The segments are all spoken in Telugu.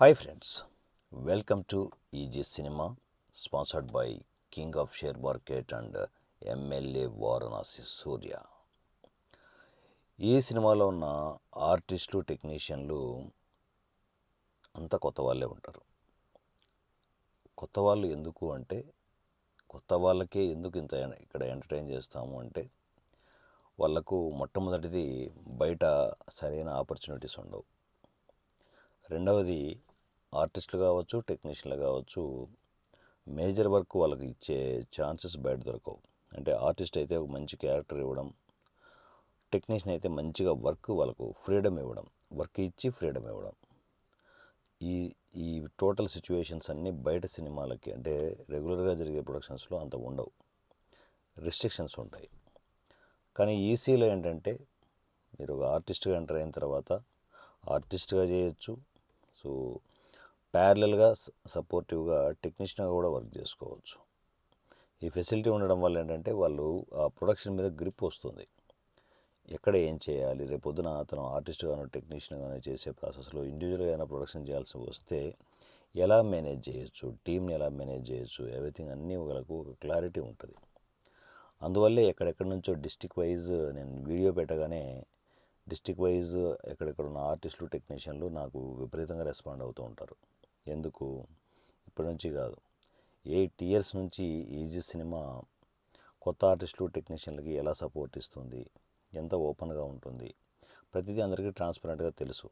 Hi friends welcome to easy cinema sponsored by king of share market and MLA Varanasi Surya ఈ సినిమాలో ఉన్న ఆర్టిస్టులు టెక్నీషియన్లు అంతా కొత్త వాళ్ళే ఉంటారు. కొత్త వాళ్ళు ఎందుకు అంటే కొత్త వాళ్ళకే ఎందుకు ఇంత ఇక్కడ ఎంటర్టైన్ చేస్తాము అంటే వాళ్ళకు మొట్టమొదటిది బయట సరైన ఆపర్చునిటీస్ ఉండవు. రెండవది ఆర్టిస్టులు కావచ్చు టెక్నీషియన్లు కావచ్చు మేజర్ వర్క్ వాళ్ళకి ఇచ్చే ఛాన్సెస్ బయట దొరకవు. అంటే ఆర్టిస్ట్ అయితే ఒక మంచి క్యారెక్టర్ ఇవ్వడం టెక్నీషియన్ అయితే మంచిగా వర్క్ వాళ్ళకు ఫ్రీడమ్ ఇవ్వడం వర్క్ ఇచ్చి ఫ్రీడమ్ ఇవ్వడం. ఈ ఈ టోటల్ సిచ్యువేషన్స్ అన్నీ బయట సినిమాలకి అంటే రెగ్యులర్గా జరిగే ప్రొడక్షన్స్లో అంత ఉండవు. రిస్ట్రిక్షన్స్ ఉంటాయి. కానీ ఈసీలో ఏంటంటే మీరు ఒక ఆర్టిస్ట్గా ఎంటర్ అయిన తర్వాత ఆర్టిస్ట్గా చేయొచ్చు. సో ప్యారలల్గా సపోర్టివ్గా టెక్నీషియన్గా కూడా వర్క్ చేసుకోవచ్చు. ఈ ఫెసిలిటీ ఉండడం వల్ల ఏంటంటే వాళ్ళు ఆ ప్రొడక్షన్ మీద గ్రిప్ వస్తుంది. ఎక్కడ ఏం చేయాలి? రేపు పొద్దున అతను ఆర్టిస్ట్గాను టెక్నీషియన్గాను చేసే ప్రాసెస్లో ఇండివిజువల్గా అయినా ప్రొడక్షన్ చేయాల్సి వస్తే ఎలా మేనేజ్ చేయొచ్చు? టీంని ఎలా మేనేజ్ చేయొచ్చు? ఎవ్రీథింగ్ అన్నీ వాళ్ళకు ఒక క్లారిటీ ఉంటుంది. అందువల్లే ఎక్కడెక్కడి నుంచో డిస్టిక్ వైజ్ నేను వీడియో పెట్టగానే డిస్టిక్ వైజ్ ఎక్కడెక్కడ ఉన్న ఆర్టిస్టులు టెక్నీషియన్లు నాకు విపరీతంగా రెస్పాండ్ అవుతూ ఉంటారు. ఎందుకు? ఇప్పటి నుంచి కాదు. ఎయిట్ ఇయర్స్ నుంచి ఈజీ సినిమా కొత్త ఆర్టిస్టులు టెక్నీషియన్లకి ఎలా సపోర్ట్ ఇస్తుంది? ఎంత ఓపెన్గా ఉంటుంది? ప్రతిదీ అందరికీ ట్రాన్స్పరెంట్గా తెలుసు.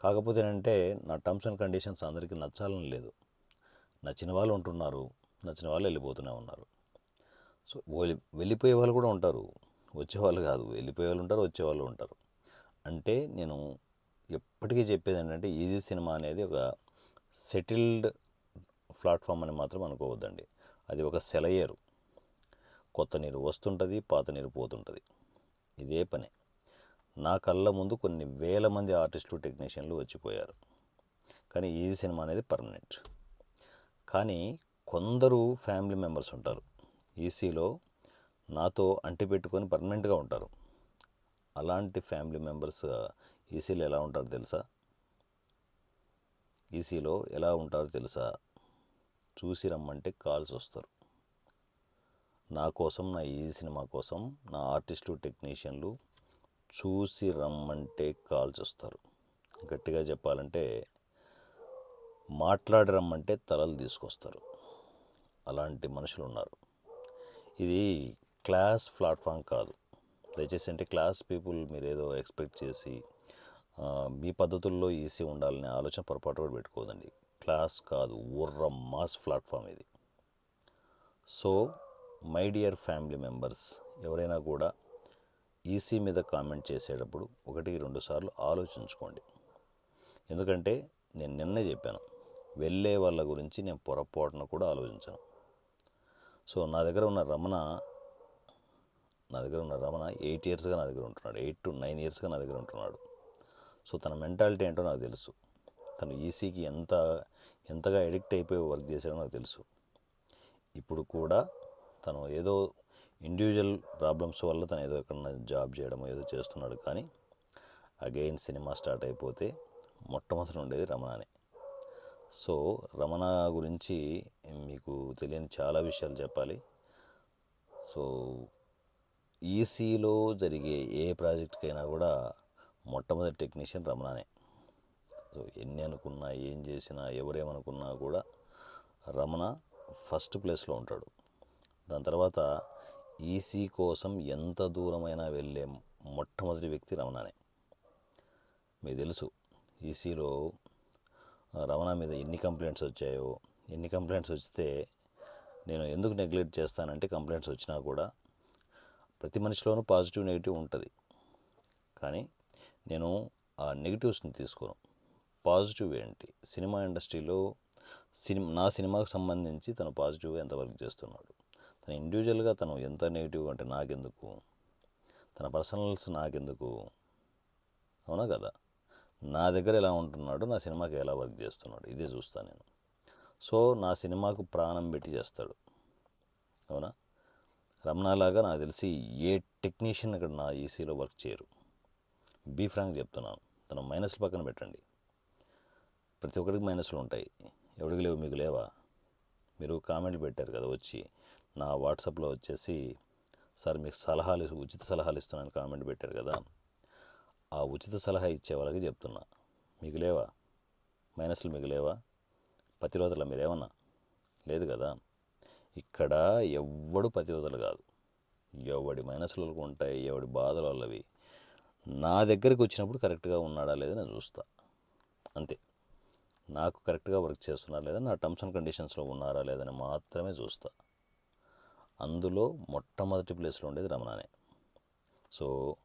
కాకపోతే ఏంటంటే నా టర్మ్స్ అండ్ కండిషన్స్ అందరికీ నచ్చాలని లేదు. నచ్చిన వాళ్ళు ఉంటున్నారు. నచ్చిన వాళ్ళు వెళ్ళిపోతూనే ఉన్నారు. సో వెళ్ళి- వెళ్ళిపోయే వాళ్ళు కూడా ఉంటారు. వచ్చేవాళ్ళు కాదు. వెళ్ళిపోయే వాళ్ళు ఉంటారు వచ్చేవాళ్ళు ఉంటారు. అంటే నేను ఎప్పటికీ చెప్పేది ఏంటంటే ఈజీ సినిమా అనేది ఒక సెటిల్డ్ ప్లాట్ఫామ్ అని మాత్రం అనుకోవద్దండి. అది ఒక సెలయేరు. కొత్త నీరు వస్తుంటుంది పాత నీరు పోతుంటుంది. ఇదే పని. నా కళ్ళ ముందు కొన్ని వేల మంది ఆర్టిస్టులు టెక్నీషియన్లు వచ్చిపోయారు. కానీ ఈజీ సినిమా అనేది పర్మనెంట్. కానీ కొందరు ఫ్యామిలీ మెంబర్స్ ఉంటారు. ఈసీలో నాతో అంటిపెట్టుకొని పర్మనెంట్గా ఉంటారు. అలాంటి ఫ్యామిలీ మెంబర్స్ ఈసీలో ఎలా ఉంటారో తెలుసా? ఈసీలో ఎలా ఉంటారో తెలుసా? చూసి రమ్మంటే కాల్స్ వస్తారు. నా కోసం నా ఈజీ సినిమా కోసం నా ఆర్టిస్టు టెక్నీషియన్లు చూసి రమ్మంటే కాల్స్ వస్తారు. గట్టిగా చెప్పాలంటే మాట్లాడి రమ్మంటే తలలు తీసుకొస్తారు. అలాంటి మనుషులు ఉన్నారు. ఇది క్లాస్ ప్లాట్ఫామ్ కాదు. దయచేసి అంటే క్లాస్ పీపుల్ మీరు ఏదో ఎక్స్పెక్ట్ చేసి మీ పద్ధతుల్లో ఈసీ ఉండాలనే ఆలోచన పొరపాటు కూడా పెట్టుకోదండి క్లాస్ కాదు ఉర్ర మాస్ ప్లాట్ఫామ్ ఇది. So my dear family members ఎవరైనా కూడా ఈసీ మీద కామెంట్ చేసేటప్పుడు ఒకటి రెండు సార్లు ఆలోచించుకోండి. ఎందుకంటే నేను నిన్నే చెప్పాను వెళ్ళే వాళ్ళ గురించి నేను పొరపాటున కూడా ఆలోచించాను. సో నా దగ్గర ఉన్న రమణ నా దగ్గర ఉన్న రమణ ఎయిట్ ఇయర్స్గా నా దగ్గర ఉంటున్నాడు. ఎయిట్ టు నైన్ ఇయర్స్గా నా దగ్గర ఉంటున్నాడు. సో తన మెంటాలిటీ ఏంటో నాకు తెలుసు. తను ఈసీకి ఎంత ఎంతగా ఎడిక్ట్ అయిపోయి వర్క్ చేశాడో నాకు తెలుసు. ఇప్పుడు కూడా తను ఏదో ఇండివిజువల్ ప్రాబ్లమ్స్ వల్ల తను ఏదో ఎక్కడన్నా జాబ్ చేయడం ఏదో చేస్తున్నాడు కానీ అగైన్ సినిమా స్టార్ట్ అయిపోతే మొట్టమొదటి ఉండేది రమణనే. సో రమణ గురించి మీకు తెలియని చాలా విషయాలు చెప్పాలి. సో ఈసీలో జరిగే ఏ ప్రాజెక్ట్కైనా కూడా మొట్టమొదటి టెక్నీషియన్ రమణనే. సో ఎన్ని అనుకున్నా ఏం చేసినా ఎవరేమనుకున్నా కూడా రమణ ఫస్ట్ ప్లేస్లో ఉంటాడు. దాని తర్వాత ఈసీ కోసం ఎంత దూరమైనా వెళ్ళే మొట్టమొదటి వ్యక్తి రమణనే. మీకు తెలుసు ఈసీలో రమణ మీద ఎన్ని కంప్లైంట్స్ వచ్చాయో ఎన్ని కంప్లైంట్స్ వస్తే నేను ఎందుకు నెగ్లెక్ట్ చేస్తానంటే కంప్లైంట్స్ వచ్చినా కూడా ప్రతి మనిషిలోనూ పాజిటివ్ నెగిటివ్ ఉంటుంది. కానీ నేను ఆ నెగిటివ్స్ని తీసుకోను. పాజిటివ్ ఏంటి? సినిమా ఇండస్ట్రీలో సినిమా నా సినిమాకు సంబంధించి తను పాజిటివ్గా ఎంత వర్క్ చేస్తున్నాడు? తను ఇండివిజువల్గా తను ఎంత నెగిటివ్ అంటే నాకెందుకు? తన పర్సనల్స్ నాకెందుకు? అవునా కదా? నా దగ్గర ఎలా ఉంటున్నాడు? నా సినిమాకి ఎలా వర్క్ చేస్తున్నాడు? ఇదే చూస్తాను నేను. సో నా సినిమాకు ప్రాణం పెట్టి చేస్తాడు. అవునా? రమణలాగా నాకు తెలిసి ఏ టెక్నీషియన్ ఇక్కడ నా ఈసీలో వర్క్ చేయరు. బీ ఫ్రాంక్ చెప్తున్నాను. తను మైనస్లు పక్కన పెట్టండి. ప్రతి ఒక్కరికి మైనస్లు ఉంటాయి. ఎవరికి లేవు మీకు లేవా? మీరు కామెంట్లు పెట్టారు కదా వచ్చి నా వాట్సాప్లో వచ్చేసి సార్ మీకు సలహాలు ఉచిత సలహాలు ఇస్తున్నాను కామెంట్ పెట్టారు కదా. ఆ ఉచిత సలహా ఇచ్చే వాళ్ళకి చెప్తున్నా. మీకు లేవా? మైనస్లు మీకు లేవా? పతిరోధుల మీరేమన్నా? లేదు కదా. ఇక్కడ ఎవ్వడు పతిరోధులు కాదు. ఎవడి మైనస్లకు ఉంటాయి ఎవడి బాధలు వాళ్ళవి. నా దగ్గరికి వచ్చినప్పుడు కరెక్ట్గా ఉన్నాడా లేదా నేను చూస్తా. అంతే. నాకు కరెక్ట్గా వర్క్ చేస్తున్నారా లేదా నా టర్మ్స్ అండ్ కండిషన్స్లో ఉన్నారా లేదని మాత్రమే చూస్తా. అందులో మొట్టమొదటి ప్లేస్లో ఉండేది రమణనే. సో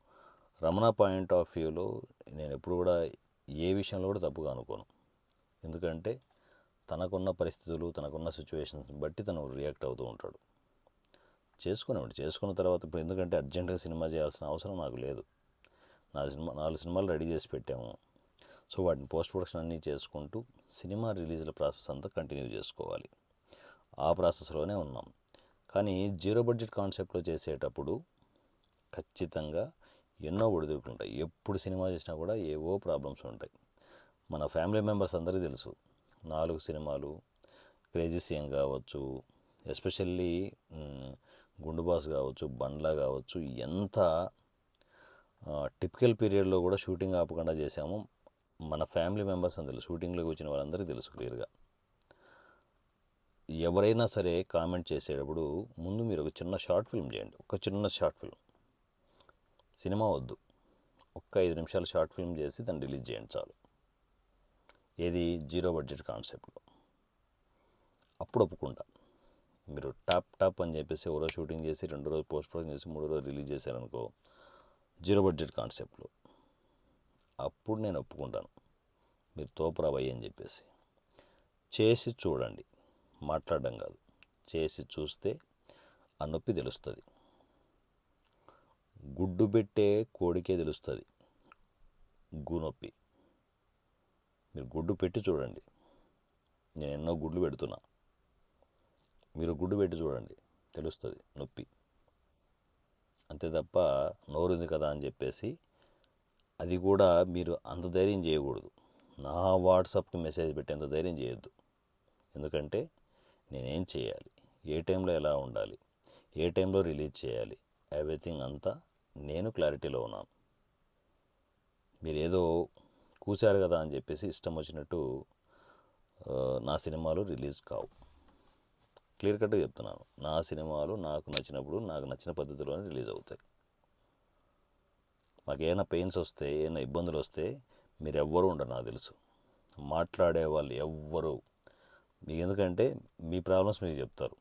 రమణ పాయింట్ ఆఫ్ వ్యూలో నేను ఎప్పుడు కూడా ఏ విషయంలో కూడా తప్పుగా అనుకోను. ఎందుకంటే తనకున్న పరిస్థితులు తనకున్న సిచ్యువేషన్స్ బట్టి తను రియాక్ట్ అవుతూ ఉంటాడు. చేసుకునేవాడు. చేసుకున్న తర్వాత ఇప్పుడు ఎందుకంటే అర్జెంటుగా సినిమా చేయాల్సిన అవసరం నాకు లేదు. నా సినిమా నాలుగు సినిమాలు రెడీ చేసి పెట్టాము. సో వాటిని పోస్ట్ ప్రొడక్షన్ అన్నీ చేసుకుంటూ సినిమా రిలీజ్ల ప్రాసెస్ అంతా కంటిన్యూ చేసుకోవాలి. ఆ ప్రాసెస్లోనే ఉన్నాం. కానీ జీరో బడ్జెట్ కాన్సెప్ట్లో చేసేటప్పుడు ఖచ్చితంగా ఎన్నో ఒడిదుడుకులు ఉంటాయి. ఎప్పుడు సినిమా చేసినా కూడా ఏవో ప్రాబ్లమ్స్ ఉంటాయి. మన ఫ్యామిలీ మెంబర్స్ అందరికీ తెలుసు. నాలుగు సినిమాలు క్రేజీ సీఎం కావచ్చు ఎస్పెషల్లీ గుండు బాస్ కావచ్చు బండ్లా కావచ్చు ఎంత టిపికల్ పీరియడ్లో కూడా షూటింగ్ ఆపకుండా చేశాము. మన ఫ్యామిలీ మెంబర్స్ అందరూ షూటింగ్లోకి వచ్చిన వాళ్ళందరికీ తెలుసు క్లియర్గా ఎవరైనా సరే కామెంట్ చేసేటప్పుడు ముందు మీరు ఒక చిన్న షార్ట్ ఫిల్మ్ చేయండి. ఒక చిన్న షార్ట్ ఫిల్మ్ సినిమా వద్దు. ఒక్క ఐదు నిమిషాలు షార్ట్ ఫిల్మ్ చేసి దాన్ని రిలీజ్ చేయండి చాలు. ఏది? జీరో బడ్జెట్ కాన్సెప్ట్లో అప్పుడు ఒప్పుకుంటా. మీరు టాప్ టాప్ అని చెప్పేసి ఎవరో షూటింగ్ చేసి రెండు రోజు పోస్ట్ ప్రొడక్షన్ చేసి మూడో రోజు రిలీజ్ చేశారనుకో జీరో బడ్జెట్ కాన్సెప్ట్లో. అప్పుడు నేను ఒప్పుకుంటాను. మీరు తోపురావయ్యి అని చెప్పేసి. చేసి చూడండి. మాట్లాడడం కాదు. చేసి చూస్తే ఆ నొప్పి తెలుస్తుంది. గుడ్డు పెట్టే కోడికే తెలుస్తుంది. గు నొప్పి. మీరు గుడ్డు పెట్టి చూడండి. నేను ఎన్నో గుడ్లు పెడుతున్నా. మీరు గుడ్డు పెట్టి చూడండి. తెలుస్తుంది నొప్పి. అంతే తప్ప నోరుంది కదా అని చెప్పేసి అది కూడా మీరు అంత ధైర్యం చేయకూడదు. నా వాట్సాప్కి మెసేజ్ పెట్టేంత ధైర్యం చేయొద్దు. ఎందుకంటే నేనేం చేయాలి? ఏ టైంలో ఎలా ఉండాలి? ఏ టైంలో రిలీజ్ చేయాలి? ఎవ్రీథింగ్ అంతా నేను క్లారిటీలో ఉన్నాను. మీరేదో ఏదో కూశారు కదా అని చెప్పేసి ఇష్టం వచ్చినట్టు నా సినిమాలు రిలీజ్ కావు. క్లియర్ కట్గా చెప్తున్నాను. నా సినిమాలు నాకు నచ్చినప్పుడు నాకు నచ్చిన పద్ధతిలోనే రిలీజ్ అవుతాయి. మాకు ఏమైనా పెయిన్స్ వస్తే ఏమైనా ఇబ్బందులు వస్తే మీరు ఎవ్వరూ ఉండరు నాకు తెలుసు. మాట్లాడే వాళ్ళు ఎవ్వరు. మీకు ఎందుకంటే మీ ప్రాబ్లమ్స్ మీకు చెప్తారు.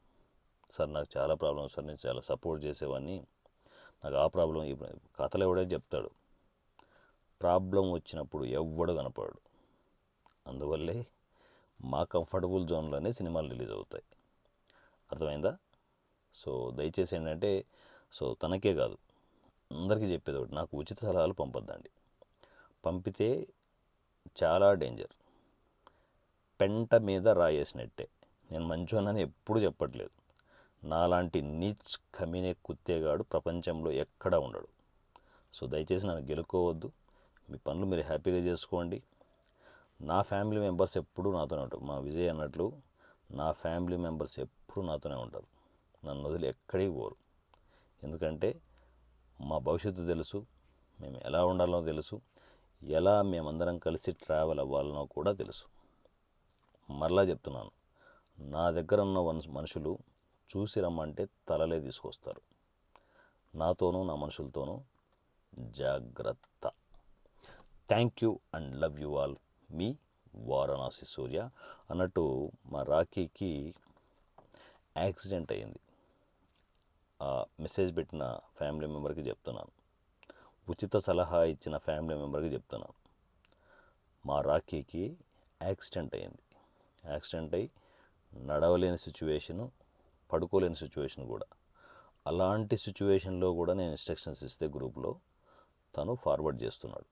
సార్ నాకు చాలా ప్రాబ్లమ్స్ సార్ నేను చాలా సపోర్ట్ చేసేవాడిని. నాకు ఆ ప్రాబ్లం ఈ కథలు ఎవడైతే చెప్తాడు. ప్రాబ్లం వచ్చినప్పుడు ఎవ్వడు కనపడు అందువల్లే మా కంఫర్టబుల్ జోన్లోనే సినిమాలు రిలీజ్ అవుతాయి. అర్థమైందా? సో దయచేసి ఏంటంటే సో తనకే కాదు అందరికీ చెప్పేది ఒకటి నాకు ఉచిత సలహాలు పంపొద్దండి. పంపితే చాలా డేంజర్. పెంట మీద రాయేసినట్టే. నేను మంచోనని ఎప్పుడు చెప్పట్లేదు. నాలాంటి నీచ్ కమినే కుత్తేగాడు ప్రపంచంలో ఎక్కడా ఉండడు. సో దయచేసి నన్ను గెలుకోవద్దు మీ పనులు మీరు హ్యాపీగా చేసుకోండి. నా ఫ్యామిలీ మెంబర్స్ ఎప్పుడూ నాతోనే ఉంటారు. మా విజయ్ అన్నట్లు నా ఫ్యామిలీ మెంబర్స్ ఎప్పుడూ నాతోనే ఉంటారు. నన్ను వదిలి ఎక్కడికి పోరు. ఎందుకంటే మా భవిష్యత్తు తెలుసు మేము ఎలా ఉండాలో తెలుసు ఎలా మేమందరం కలిసి ట్రావెల్ అవ్వాలనో కూడా తెలుసు. మరలా చెప్తున్నాను నా దగ్గర ఉన్న మనుషులు చూసి రమ్మంటే తలలే తీసుకొస్తారు. నాతోనూ నా మనుషులతోనూ జాగ్రత్త. Thank you and love you all. మీ వారణాసి సూర్య అన్నట్టు మా రాఖీకి యాక్సిడెంట్ అయింది ఆ మెసేజ్ పెట్టిన ఫ్యామిలీ మెంబర్కి చెప్తున్నాను. ఉచిత సలహా ఇచ్చిన ఫ్యామిలీ మెంబర్కి చెప్తున్నాను. మా రాఖీకి యాక్సిడెంట్ అయింది యాక్సిడెంట్ అయి నడవలేని సిచ్యువేషను పడుకోలేని సిచ్యువేషన్ కూడా. అలాంటి సిచ్యువేషన్లో కూడా నేను ఇన్స్ట్రక్షన్స్ ఇస్తే గ్రూప్లో తను ఫార్వర్డ్ చేస్తున్నాడు.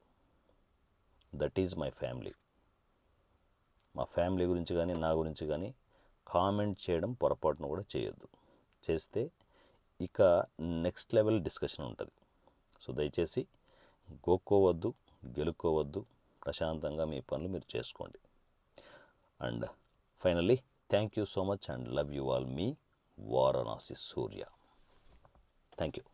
That is my family. మా ఫ్యామిలీ గురించి కానీ నా గురించి కానీ కామెంట్ చేయడం పొరపాటును కూడా చేయొద్దు. చేస్తే ఇక నెక్స్ట్ లెవెల్ డిస్కషన్ ఉంటుంది. సో దయచేసి గోక్కోవద్దు గెలుక్కోవద్దు ప్రశాంతంగా మీ పనులు మీరు చేసుకోండి. And finally thank you so much and love you all me Varanasi Surya. Thank you.